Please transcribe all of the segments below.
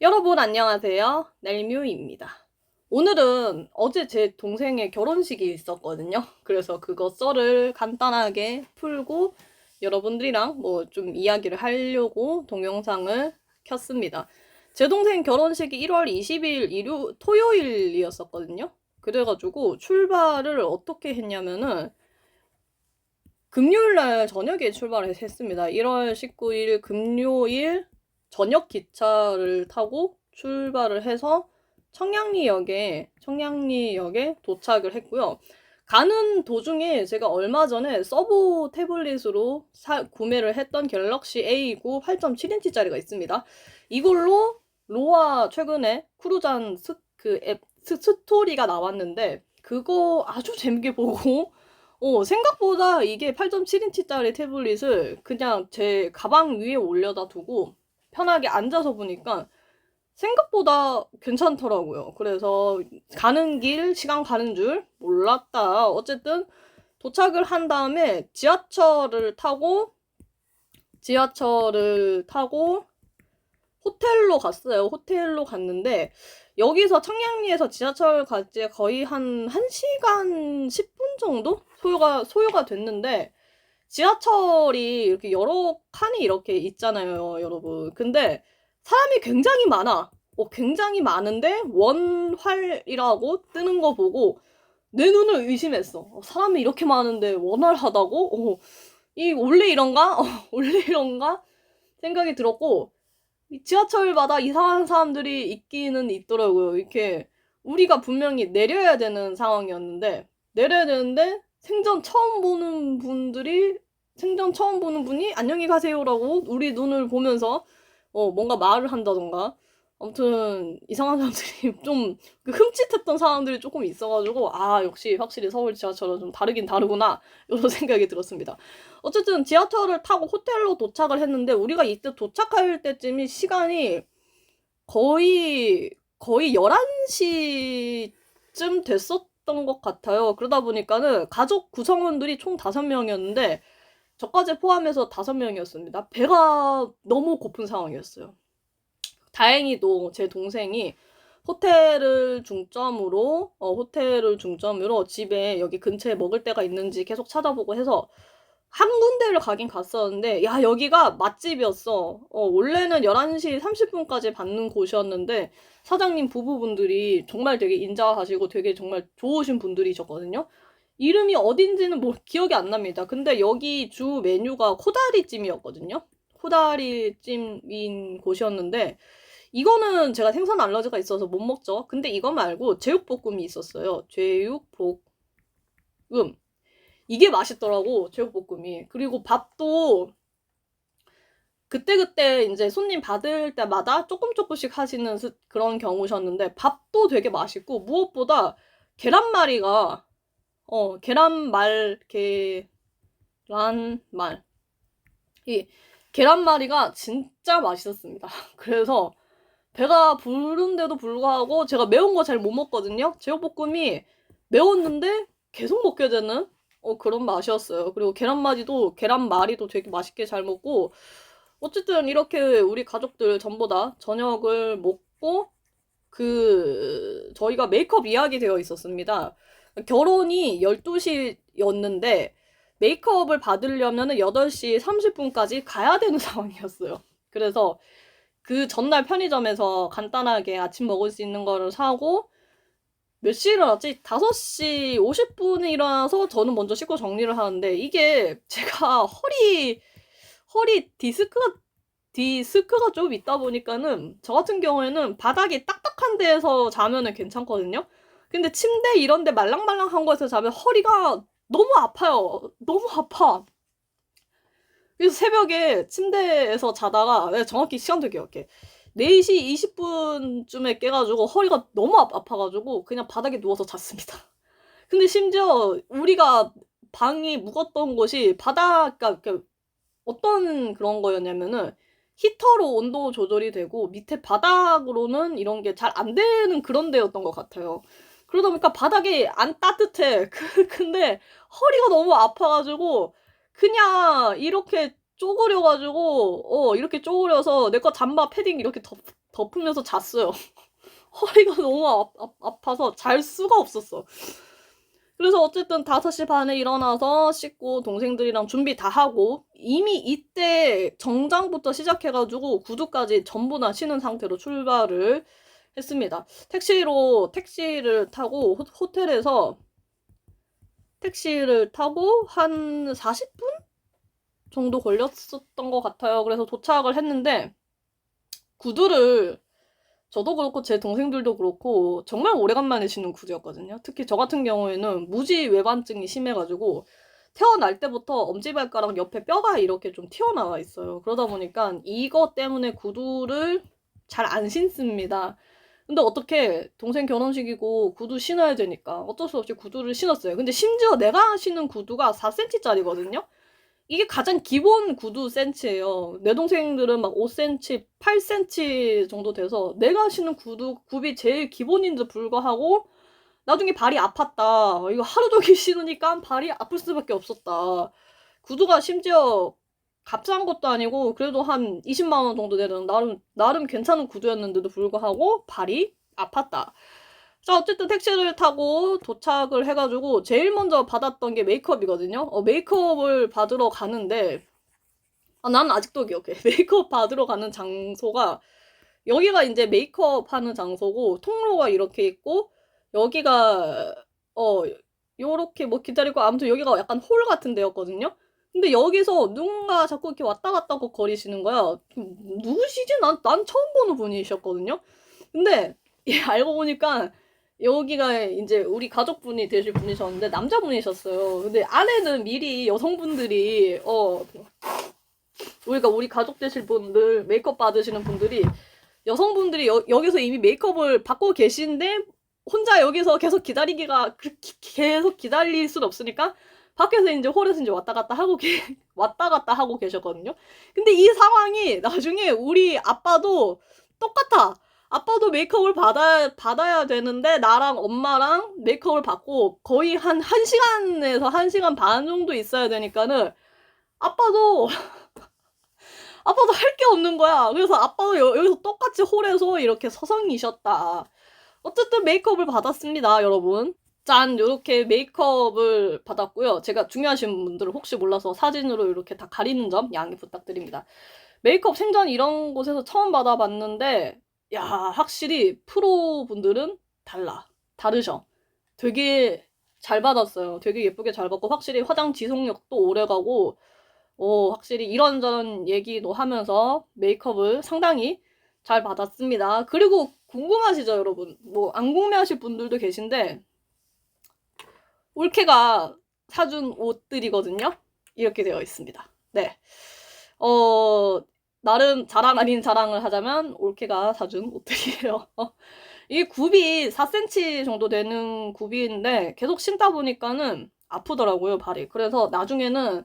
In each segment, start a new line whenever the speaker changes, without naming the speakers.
여러분 안녕하세요. 넬뮤입니다. 오늘은 어제 제 동생의 결혼식이 있었거든요. 그래서 그거 썰을 간단하게 풀고 여러분들이랑 뭐 좀 이야기를 하려고 동영상을 켰습니다. 제 동생 결혼식이 1월 20일 일요 토요일이었었거든요. 그래가지고 출발을 어떻게 했냐면은 금요일 날 저녁에 출발을 했습니다. 1월 19일 금요일 저녁 기차를 타고 출발을 해서 청량리역에 청량리역에 도착을 했고요. 가는 도중에 제가 얼마 전에 서브 태블릿으로 사, 구매를 했던 갤럭시 A9 8.7인치짜리가 있습니다. 이걸로 로아 최근에 쿠루잔 스, 그 앱, 스, 스토리가 나왔는데 그거 아주 재밌게 보고 어, 생각보다 이게 8.7인치짜리 태블릿을 그냥 제 가방 위에 올려다 두고 편하게 앉아서 보니까 생각보다 괜찮더라고요. 그래서 가는 길, 시간 가는 줄 몰랐다. 어쨌든 도착을 한 다음에 지하철을 타고 지하철을 타고 호텔로 갔어요. 호텔로 갔는데 여기서 청량리에서 지하철까지 거의 한 1시간 10분 정도 소요가 소요가 됐는데 지하철이 이렇게 여러 칸이 이렇게 있잖아요, 여러분. 근데 사람이 굉장히 많아. 어, 굉장히 많은데 원활이라고 뜨는 거 보고 내 눈을 의심했어. 어, 사람이 이렇게 많은데 원활하다고? 어, 이 원래 이런가? 어, 원래 이런가? 생각이 들었고 지하철마다 이상한 사람들이 있기는 있더라고요. 이렇게 우리가 분명히 내려야 되는 상황이었는데 내려야 되는데 생전 처음 보는 분들이 생전 처음 보는 분이 안녕히 가세요라고 우리 눈을 보면서 어 뭔가 말을 한다던가 아무튼 이상한 사람들이 좀 그 흠칫했던 사람들이 조금 있어가지고 아 역시 확실히 서울 지하철은 좀 다르긴 다르구나 이런 생각이 들었습니다. 어쨌든 지하철을 타고 호텔로 도착을 했는데 우리가 이때 도착할 때쯤이 시간이 거의 거의 11시쯤 됐었 던 것 같아요. 그러다 보니까는 가족 구성원들이 총 5명이었는데 저까지 포함해서 5명이었습니다. 배가 너무 고픈 상황이었어요. 다행히도 제 동생이 호텔을 중점으로 어, 호텔을 중점으로 집에 여기 근처에 먹을 데가 있는지 계속 찾아보고 해서 한 군데를 가긴 갔었는데 야 여기가 맛집이었어. 어, 원래는 11시 30분까지 받는 곳이었는데 사장님 부부분들이 정말 되게 인자하시고 되게 정말 좋으신 분들이셨거든요. 이름이 어딘지는 뭐 기억이 안 납니다. 근데 여기 주 메뉴가 코다리찜이었거든요. 코다리찜인 곳이었는데 이거는 제가 생선 알러지가 있어서 못 먹죠. 근데 이거 말고 제육볶음이 있었어요. 제육볶음. 이게 맛있더라고, 제육볶음이. 그리고 밥도 그때그때 이제 손님 받을 때마다 조금 조금씩 하시는 그런 경우셨는데 밥도 되게 맛있고 무엇보다 계란말이가 어 계란말 계란말 이 계란말이가 진짜 맛있었습니다. 그래서 배가 부른데도 불구하고 제가 매운 거 잘 못 먹거든요. 제육볶음이 매웠는데 계속 먹게 되는 어, 그런 맛이었어요. 그리고 계란말이도 계란말이도 되게 맛있게 잘 먹고 어쨌든 이렇게 우리 가족들 전부 다 저녁을 먹고 그 저희가 메이크업 이야기 되어 있었습니다. 결혼이 12시였는데 메이크업을 받으려면 8시 30분까지 가야 되는 상황이었어요. 그래서 그 전날 편의점에서 간단하게 아침 먹을 수 있는 거를 사고 몇 시에 일어났지? 5시 50분에 일어나서 저는 먼저 씻고 정리를 하는데 이게 제가 허리 허리 디스크가 디스크가 좀 있다 보니까는 저 같은 경우에는 바닥이 딱딱한 데에서 자면은 괜찮거든요. 근데 침대 이런 데 말랑말랑한 곳에서 자면 허리가 너무 아파요. 너무 아파. 그래서 새벽에 침대에서 자다가 내가 정확히 시간도 기억해. 4시 20분쯤에 깨가지고 허리가 너무 아 파가지고 그냥 바닥에 누워서 잤습니다. 근데 심지어 우리가 방이 묵었던 곳이 바닥, 그러니까 어떤 그런 거였냐면은 히터로 온도 조절이 되고 밑에 바닥으로는 이런 게 잘 안 되는 그런 데였던 것 같아요. 그러다 보니까 바닥이 안 따뜻해. 그, 근데 허리가 너무 아파가지고 그냥 이렇게 쪼그려가지고 어 이렇게 쪼그려서 내 거 잠바 패딩 이렇게 덮, 덮으면서 잤어요. 허리가 너무 아, 아, 아 파서 잘 수가 없었어. 그래서 어쨌든 5시 반에 일어나서 씻고 동생들이랑 준비 다 하고 이미 이때 정장부터 시작해가지고 구두까지 전부 다 신은 상태로 출발을 했습니다. 택시로 택시를 타고 호, 호텔에서 택시를 타고 한 40분 정도 걸렸었던 것 같아요. 그래서 도착을 했는데 구두를 저도 그렇고 제 동생들도 그렇고 정말 오래간만에 신는 구두였거든요. 특히 저 같은 경우에는 무지 외반증이 심해가지고 태어날 때부터 엄지발가락 옆에 뼈가 이렇게 좀 튀어나와 있어요. 그러다 보니까 이거 때문에 구두를 잘 안 신습니다. 근데 어떻게 동생 결혼식이고 구두 신어야 되니까 어쩔 수 없이 구두를 신었어요. 근데 심지어 내가 신은 구두가 4cm짜리거든요. 이게 가장 기본 구두 센치예요. 내 동생들은 막 5cm, 8cm 정도 돼서 내가 신는 구두 굽이 제일 기본인데 불구하고 나중에 발이 아팠다. 이거 하루 종일 신으니까 발이 아플 수밖에 없었다. 구두가 심지어 값싼 것도 아니고 그래도 한 20만 원 정도 되는 나름 나름 괜찮은 구두였는데도 불구하고 발이 아팠다. 자 어쨌든 택시를 타고 도착을 해가지고 제일 먼저 받았던 게 메이크업이거든요. 어, 메이크업을 받으러 가는데 아, 난 아직도 기억해. 메이크업 받으러 가는 장소가 여기가 이제 메이크업 하는 장소고 통로가 이렇게 있고 여기가 어 요렇게 뭐 기다리고 아무튼 여기가 약간 홀 같은 데였거든요. 근데 여기서 누군가 자꾸 이렇게 왔다 갔다 거리시는 거야. 누구시지? 난, 난 처음 보는 분이셨거든요. 근데 예, 알고 보니까 여기가 이제 우리 가족분이 되실 분이셨는데 남자분이셨어요. 근데 안에는 미리 여성분들이 어 우리가 우리 가족 되실 분들 메이크업 받으시는 분들이 여성분들이 여, 여기서 이미 메이크업을 받고 계신데 혼자 여기서 계속 기다리기가 그, 기, 계속 기다릴 순 없으니까 밖에서 이제 홀에서 이제 왔다 갔다 하고 계, 왔다 갔다 하고 계셨거든요. 근데 이 상황이 나중에 우리 아빠도 똑같아. 아빠도 메이크업을 받아, 받아야 되는데, 나랑 엄마랑 메이크업을 받고 거의 한 1시간에서 1시간 반 정도 있어야 되니까는, 아빠도, 아빠도 할 게 없는 거야. 그래서 아빠도 여, 여기서 똑같이 홀에서 이렇게 서성이셨다. 어쨌든 메이크업을 받았습니다, 여러분. 짠, 요렇게 메이크업을 받았고요. 제가 중요하신 분들은 혹시 몰라서 사진으로 이렇게 다 가리는 점 양해 부탁드립니다. 메이크업 생전 이런 곳에서 처음 받아봤는데, 야, 확실히 프로 분들은 달라. 다르셔. 되게 잘 받았어요. 되게 예쁘게 잘 받고, 확실히 화장 지속력도 오래 가고, 어, 확실히 이런저런 얘기도 하면서 메이크업을 상당히 잘 받았습니다. 그리고 궁금하시죠, 여러분? 뭐, 안 궁금해하실 분들도 계신데, 올케가 사준 옷들이거든요. 이렇게 되어 있습니다. 네. 어, 나름 자랑 아닌 자랑을 하자면 올케가 사준 옷들이에요. 이 굽이 4cm 정도 되는 굽인데 계속 신다 보니까는 아프더라고요, 발이. 그래서 나중에는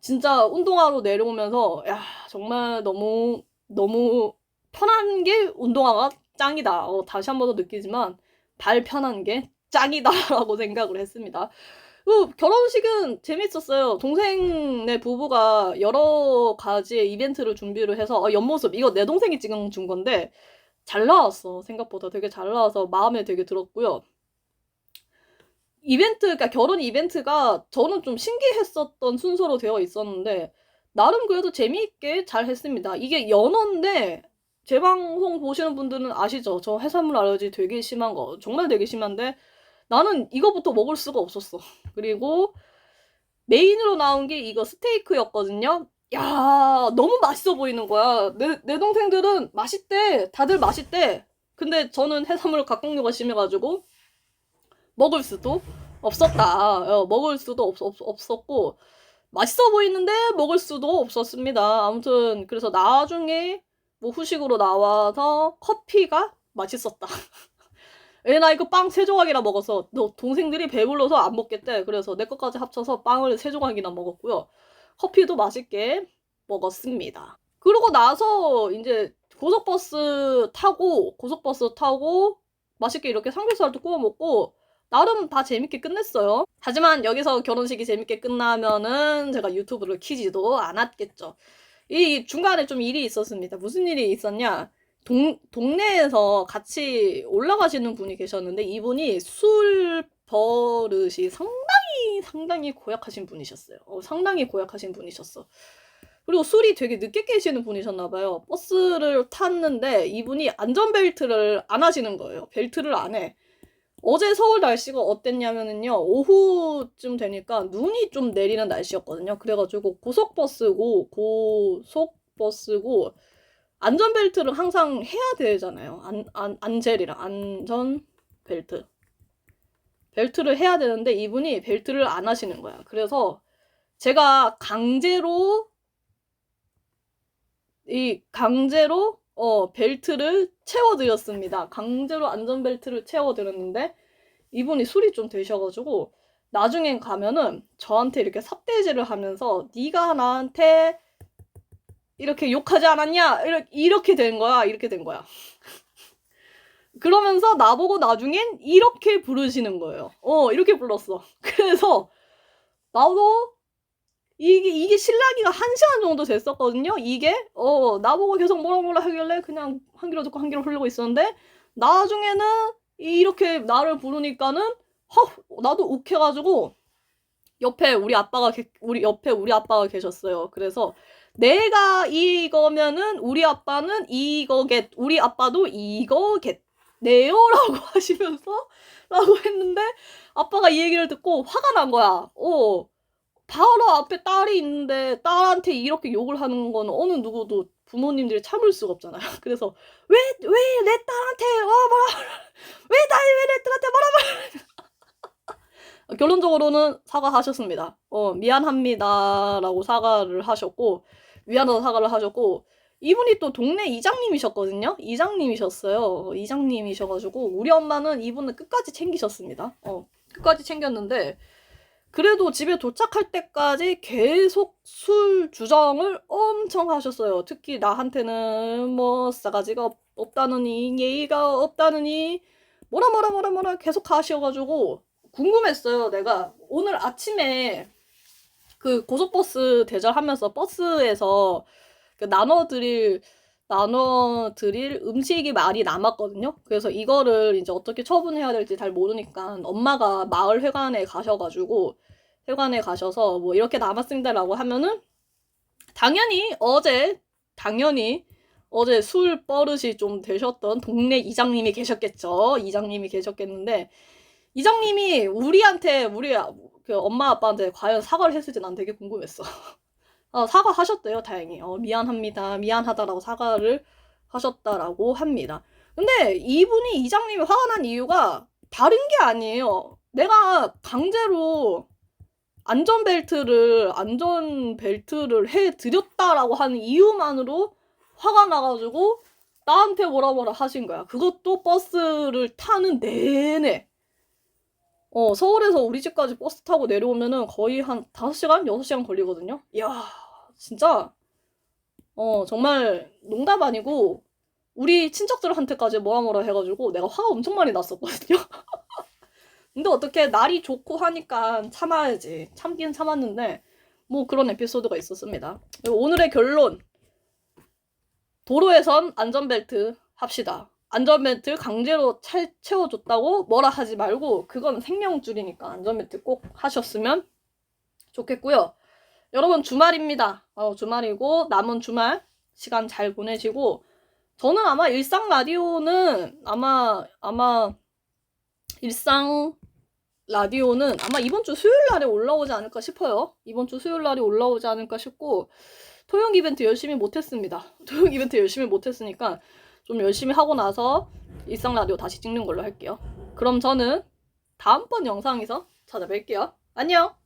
진짜 운동화로 내려오면서 야, 정말 너무 너무 편한 게 운동화가 짱이다. 어, 다시 한 번 더 느끼지만 발 편한 게 짱이다라고 생각을 했습니다. 그 결혼식은 재밌었어요. 동생네 부부가 여러 가지의 이벤트를 준비를 해서 어, 옆모습 이거 내 동생이 찍은 준 건데 잘 나왔어. 생각보다 되게 잘 나와서 마음에 되게 들었고요. 이벤트, 그러니까 결혼 이벤트가 저는 좀 신기했었던 순서로 되어 있었는데 나름 그래도 재미있게 잘 했습니다. 이게 연어인데 제 방송 보시는 분들은 아시죠? 저 해산물 알러지 되게 심한 거 정말 되게 심한데 나는 이거부터 먹을 수가 없었어. 그리고 메인으로 나온 게 이거 스테이크였거든요. 야, 너무 맛있어 보이는 거야. 내, 내 동생들은 맛있대. 다들 맛있대. 근데 저는 해산물 각각류가 심해가지고 먹을 수도 없었다. 어, 먹을 수도 없, 없, 없었고 맛있어 보이는데 먹을 수도 없었습니다. 아무튼 그래서 나중에 뭐 후식으로 나와서 커피가 맛있었다. 애 나 이거 빵 세 조각이나 먹어서 너 동생들이 배불러서 안 먹겠대. 그래서 내 것까지 합쳐서 빵을 세 조각이나 먹었고요. 커피도 맛있게 먹었습니다. 그러고 나서 이제 고속버스 타고 고속버스 타고 맛있게 이렇게 삼겹살도 구워 먹고 나름 다 재밌게 끝냈어요. 하지만 여기서 결혼식이 재밌게 끝나면은 제가 유튜브를 키지도 않았겠죠. 이 중간에 좀 일이 있었습니다. 무슨 일이 있었냐? 동, 동네에서 같이 올라가시는 분이 계셨는데 이분이 술 버릇이 상당히 상당히 고약하신 분이셨어요. 어, 상당히 고약하신 분이셨어. 그리고 술이 되게 늦게 깨시는 분이셨나 봐요. 버스를 탔는데 이분이 안전벨트를 안 하시는 거예요. 벨트를 안 해. 어제 서울 날씨가 어땠냐면은요, 오후쯤 되니까 눈이 좀 내리는 날씨였거든요. 그래가지고 고속버스고, 고속버스고, 안전벨트를 항상 해야 되잖아요. 안, 안, 안젤이랑 안전벨트. 벨트를 해야 되는데 이분이 벨트를 안 하시는 거야. 그래서 제가 강제로 이 강제로 어 벨트를 채워드렸습니다. 강제로 안전벨트를 채워드렸는데 이분이 술이 좀 되셔가지고 나중엔 가면은 저한테 이렇게 삿대질을 하면서 네가 나한테 이렇게 욕하지 않았냐 이렇게, 이렇게 된 거야 이렇게 된 거야. 그러면서 나보고 나중엔 이렇게 부르시는 거예요. 어 이렇게 불렀어. 그래서 나도 이게 이게 신라기가 한 시간 정도 됐었거든요. 이게 어 나보고 계속 뭐라 뭐라 하길래 그냥 한 귀로 듣고 한 귀로 흘리고 있었는데 나중에는 이렇게 나를 부르니까는 허 나도 욱해가지고 옆에 우리 아빠가 계- 우리 옆에 우리 아빠가 계셨어요. 그래서 내가 이거면은 우리 아빠는 이거겠 우리 아빠도 이거겠네요 라고 하시면서 라고 했는데 아빠가 이 얘기를 듣고 화가 난 거야. 어. 바로 앞에 딸이 있는데 딸한테 이렇게 욕을 하는 건 어느 누구도 부모님들이 참을 수가 없잖아요. 그래서 왜 왜 내 딸한테 어 뭐라 왜 딸이 왜내 딸한테 뭐라 뭐라 결론적으로는 사과하셨습니다. 어 미안합니다라고 사과를 하셨고 미안하다 사과를 하셨고 이분이 또 동네 이장님이셨거든요. 이장님이셨어요. 어, 이장님이셔가지고 우리 엄마는 이분을 끝까지 챙기셨습니다. 어 끝까지 챙겼는데 그래도 집에 도착할 때까지 계속 술 주정을 엄청 하셨어요. 특히 나한테는 뭐 싸가지가 없, 없다느니 예의가 없다느니 뭐라 뭐라 뭐라 뭐라 계속 하셔가지고 궁금했어요. 내가 오늘 아침에 그 고속버스 대절하면서 버스에서 그 나눠드릴 나눠드릴 음식이 많이 남았거든요. 그래서 이거를 이제 어떻게 처분해야 될지 잘 모르니까 엄마가 마을 회관에 가셔가지고 회관에 가셔서 뭐 이렇게 남았습니다라고 하면은 당연히 어제 당연히 어제 술 버릇이 좀 되셨던 동네 이장님이 계셨겠죠. 이장님이 계셨겠는데 이장님이 우리한테 우리 그 엄마 아빠한테 과연 사과를 했을지 난 되게 궁금했어. 어, 사과하셨대요, 다행히. 어, 미안합니다. 미안하다라고 사과를 하셨다라고 합니다. 근데 이분이 이장님이 화가 난 이유가 다른 게 아니에요. 내가 강제로 안전벨트를 안전벨트를 해 드렸다라고 하는 이유만으로 화가 나가지고 나한테 뭐라 뭐라 하신 거야. 그것도 버스를 타는 내내. 어, 서울에서 우리 집까지 버스 타고 내려오면은 거의 한 5시간? 6시간 걸리거든요. 이야, 진짜, 어, 정말 농담 아니고, 우리 친척들한테까지 뭐라 뭐라 해가지고 내가 화가 엄청 많이 났었거든요. 근데 어떻게 날이 좋고 하니까 참아야지. 참긴 참았는데, 뭐 그런 에피소드가 있었습니다. 오늘의 결론. 도로에선 안전벨트 합시다. 안전벨트 강제로 채, 채워줬다고 뭐라 하지 말고 그건 생명줄이니까 안전벨트 꼭 하셨으면 좋겠고요. 여러분 주말입니다. 어, 주말이고 남은 주말 시간 잘 보내시고 저는 아마 일상 라디오는 아마 아마 일상 라디오는 아마 이번 주 수요일 날에 올라오지 않을까 싶어요. 이번 주 수요일 날에 올라오지 않을까 싶고 토용 이벤트 열심히 못했습니다. 토용 이벤트 열심히 못했으니까 좀 열심히 하고 나서 일상 라디오 다시 찍는 걸로 할게요. 그럼 저는 다음번 영상에서 찾아뵐게요. 안녕!